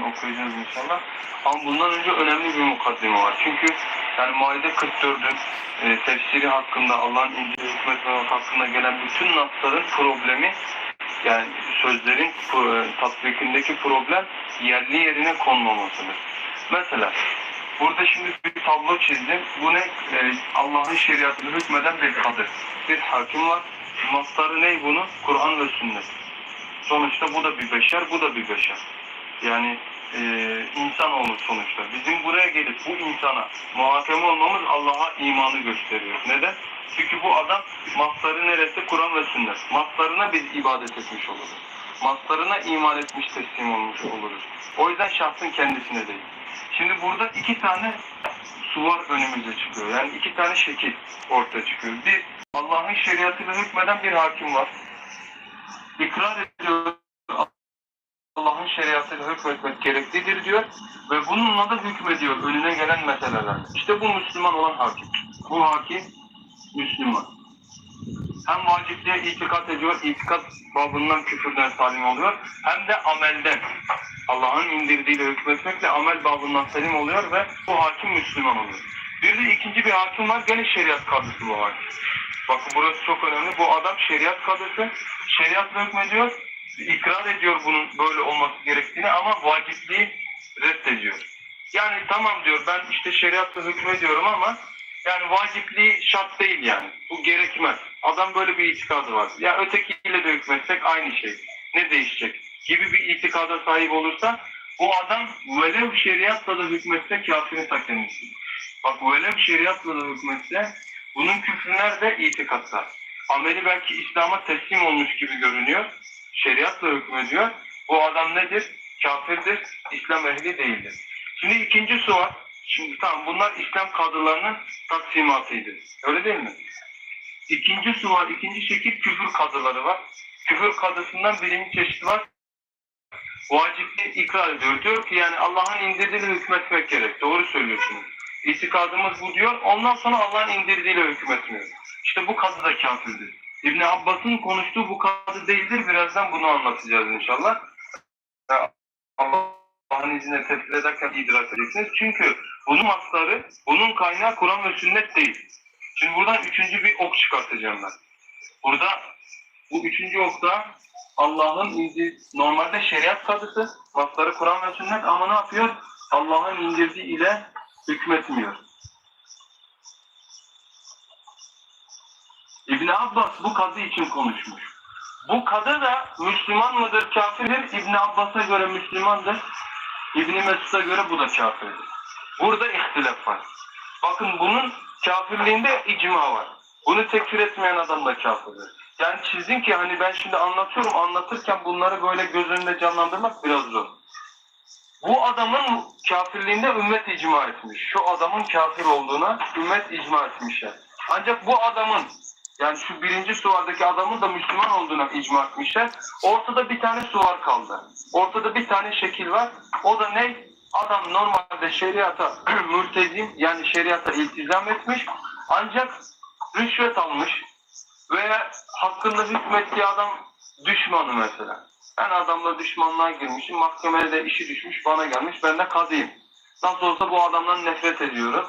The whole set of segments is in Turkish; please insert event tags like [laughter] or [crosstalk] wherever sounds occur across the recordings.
okuyacağız inşallah. Ama bundan önce önemli bir mukaddime var. Çünkü yani Maide 44'ün e, tefsiri hakkında, Allah'ın İncil hükmetmemek hakkında gelen bütün nasların problemi yani sözlerin e, tatbikindeki problem yerli yerine konmamasıdır. Mesela burada şimdi bir tablo çizdim. Bu ne? E, Allah'ın şeriatını hükmeden bir kadır. Bir hakim var. Mastarı ne bunu? Kur'an ve sünnet. Sonuçta bu da bir beşer, bu da bir beşer. Yani e, insanoğlu sonuçta. Bizim buraya gelip bu insana muhakeme olmamız Allah'a imanı gösteriyor. Neden? Çünkü bu adam mastarı neresi? Kur'an ve sünnet. Mastarına biz ibadet etmiş oluruz. Mastarına iman etmiş teslim olmuş oluruz. O yüzden şahsın kendisine değil. Şimdi burada iki tane suvar önümüze çıkıyor. Yani iki tane şekil ortaya çıkıyor. Bir Allah'ın şeriatıyla hükmeden bir hakim var. İkrar ediyor Allah'ın şeriatıyla hükmetmek gereklidir diyor ve bununla da hükmediyor önüne gelen meseleler. İşte bu Müslüman olan hakim. Bu hakim Müslüman. Hem vacipliğe itikat ediyor, itikat babından küfürden salim oluyor. Hem de amelden. Allah'ın indirdiğiyle hükmetmekle amel babından salim oluyor ve bu hakim Müslüman oluyor. Bir de ikinci bir hakim var, gene şeriat kadısı bu hakim. Bakın burası çok önemli. Bu adam şeriat kadısı, şeriatla hükmediyor, ikrar ediyor bunun böyle olması gerektiğini ama vacipliği reddediyor. Yani tamam diyor ben işte şeriatla hükmediyorum ama yani vacipliği şart değil yani. Bu gerekmez. Adam böyle bir itikadı var. Ya ötekiyle de hükmetsek aynı şey. Ne değişecek? Gibi bir itikada sahip olursa bu adam velev şeriatla da hükmetse kafirin ta kendisi. Bak velev şeriatla da hükmetse bunun küfrü nerede? İtikatta. Ameli belki İslam'a teslim olmuş gibi görünüyor. Şeriatla hükmediyor. Bu adam nedir? Kafirdir. İslam ehli değildir. Şimdi ikinci su var. Şimdi tamam bunlar İslam kadılarının taksimatıydı. Öyle değil mi? İkinci su var. ikinci şekil küfür kadıları var. Küfür kadısından birinci çeşit var. Vacipli ikrar ediyor. Diyor ki yani Allah'ın indirdiğiyle hükmetmek gerek. Doğru söylüyorsunuz. İtikadımız bu diyor. Ondan sonra Allah'ın indirdiğiyle hükmetmiyor. İşte bu kadı da kafirdir. İbn Abbas'ın konuştuğu bu kadı değildir. Birazdan bunu anlatacağız inşallah. Allah'ın izniyle tefsir ederken idrak edeceksiniz. Çünkü bunun masları, bunun kaynağı Kur'an ve sünnet değil. Şimdi buradan üçüncü bir ok çıkartacağım ben. Burada bu üçüncü okta Allah'ın indi normalde şeriat kadısı, masları Kur'an ve sünnet ama ne yapıyor? Allah'ın indirdiği ile hükmetmiyor. İbn Abbas bu kadı için konuşmuş. Bu kadı da Müslüman mıdır, kafirdir? İbn Abbas'a göre Müslümandır. İbn Mesud'a göre bu da kafirdir. Burada ihtilaf var. Bakın bunun kafirliğinde icma var. Bunu tekfir etmeyen adam da kafirdir. Yani çizdim ki hani ben şimdi anlatıyorum, anlatırken bunları böyle göz önünde canlandırmak biraz zor. Bu adamın kafirliğinde ümmet icma etmiş. Şu adamın kafir olduğuna ümmet icma etmişler. Ancak bu adamın yani şu birinci suvardaki adamın da Müslüman olduğuna icma etmişler. Ortada bir tane suvar kaldı. Ortada bir tane şekil var. O da ne? Adam normalde şeriata [clears throat] mürtezim yani şeriata iltizam etmiş. Ancak rüşvet almış veya hakkında hükmettiği adam düşmanı mesela. Ben adamla düşmanlığa girmişim. Mahkemede de işi düşmüş bana gelmiş. Ben de kazıyım. Nasıl olsa bu adamdan nefret ediyorum.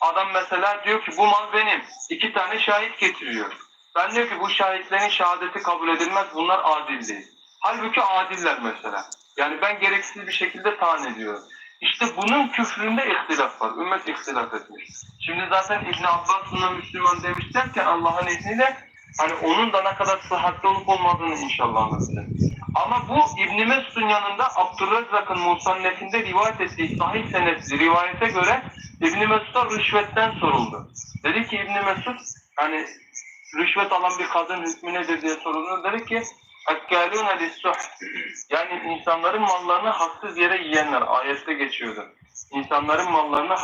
Adam mesela diyor ki bu mal benim. İki tane şahit getiriyor. Ben diyor ki bu şahitlerin şehadeti kabul edilmez. Bunlar adil değil. Halbuki adiller mesela. Yani ben gereksiz bir şekilde taan ediyorum. İşte bunun küfründe ihtilaf var. Ümmet ihtilaf etmiş. Şimdi zaten İbn Abbas'la Müslüman demiş derken Allah'ın izniyle hani onun da ne kadar sıhhatli olup olmadığını inşallah anlatacağım. Ama bu İbn Mesud'un yanında Abdurrezzak'ın Musannef'inde rivayet ettiği sahih senetli rivayete göre İbn Mesud'a rüşvetten soruldu. Dedi ki İbn Mesud hani rüşvet alan bir kadın hükmü nedir diye soruldu. Dedi ki Ekkalûne lissuh. Yani insanların mallarını haksız yere yiyenler. Ayette geçiyordu. İnsanların mallarını